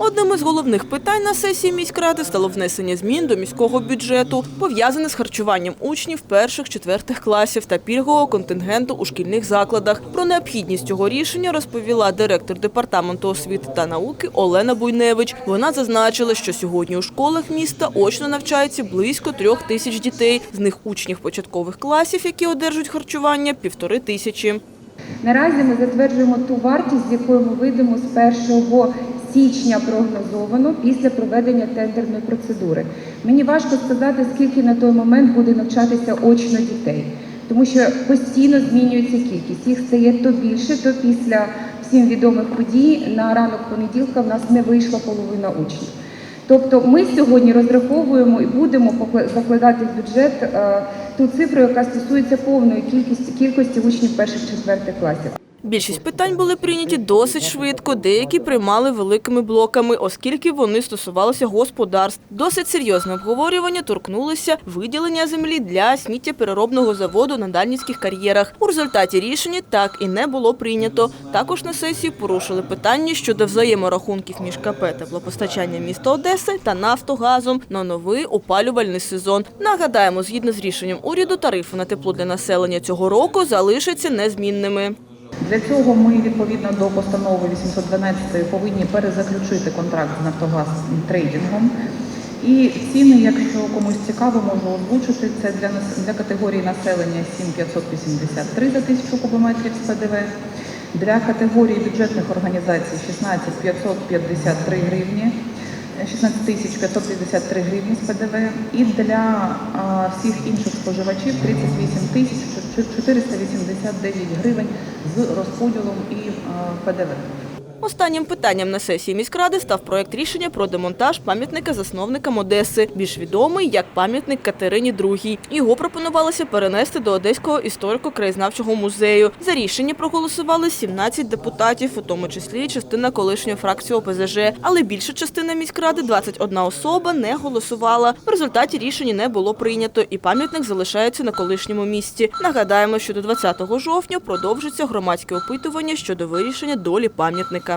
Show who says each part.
Speaker 1: Одним із головних питань на сесії міськради стало внесення змін до міського бюджету, пов'язане з харчуванням учнів перших-четвертих класів та пільгового контингенту у шкільних закладах. Про необхідність цього рішення розповіла директор департаменту освіти та науки Олена Буйневич. Вона зазначила, що сьогодні у школах міста очно навчається близько трьох тисяч дітей. З них учнів початкових класів, які одержують харчування, півтори тисячі.
Speaker 2: Наразі ми затверджуємо ту вартість, з якою ми вийдемо з 1 січня прогнозовано після проведення тендерної процедури. Мені важко сказати, скільки на той момент буде навчатися очно дітей, тому що постійно змінюється кількість. Їх стає то більше, то після всім відомих подій на ранок понеділка в нас не вийшла половина учнів. Тобто ми сьогодні розраховуємо і будемо закладати в бюджет е, ту цифру, яка стосується повної кількості кількості учнів перших-четвертих класів.
Speaker 1: Більшість питань були прийняті досить швидко, деякі приймали великими блоками, оскільки вони стосувалися господарств. Досить серйозне обговорювання торкнулося виділення землі для сміттєпереробного заводу на дальніцьких кар'єрах. У результаті рішення так і не було прийнято. Також на сесії порушили питання щодо взаєморахунків між КП теплопостачання міста Одеси та Нафтогазом на новий опалювальний сезон. Нагадаємо, згідно з рішенням уряду, тарифи на тепло для населення цього року залишаться незмінними.
Speaker 3: Для цього ми відповідно до постанови 812 повинні перезаключити контракт з Нафтогаз трейдингом. І ціни, якщо комусь цікаво, можу озвучити. Це для для категорії населення 7583 за тисячу кубометрів з ПДВ. Для категорії бюджетних організацій 16553 гривні. 16 тисяч 553 гривні з ПДВ. І для а, всіх інших споживачів 38 тисяч 489 гривень з розподілом і а, ПДВ.
Speaker 1: Останнім питанням на сесії міськради став проект рішення про демонтаж пам'ятника засновникам Одеси, більш відомий як пам'ятник Катерині II. Його пропонувалося перенести до Одеського історико-краєзнавчого музею. За рішення проголосували 17 депутатів, у тому числі частина колишньої фракції ОПЗЖ. Але більша частина міськради, 21 особа, не голосувала. В результаті рішення не було прийнято, і пам'ятник залишається на колишньому місці. Нагадаємо, що до 20 жовтня продовжиться громадське опитування щодо вирішення долі пам'ятника.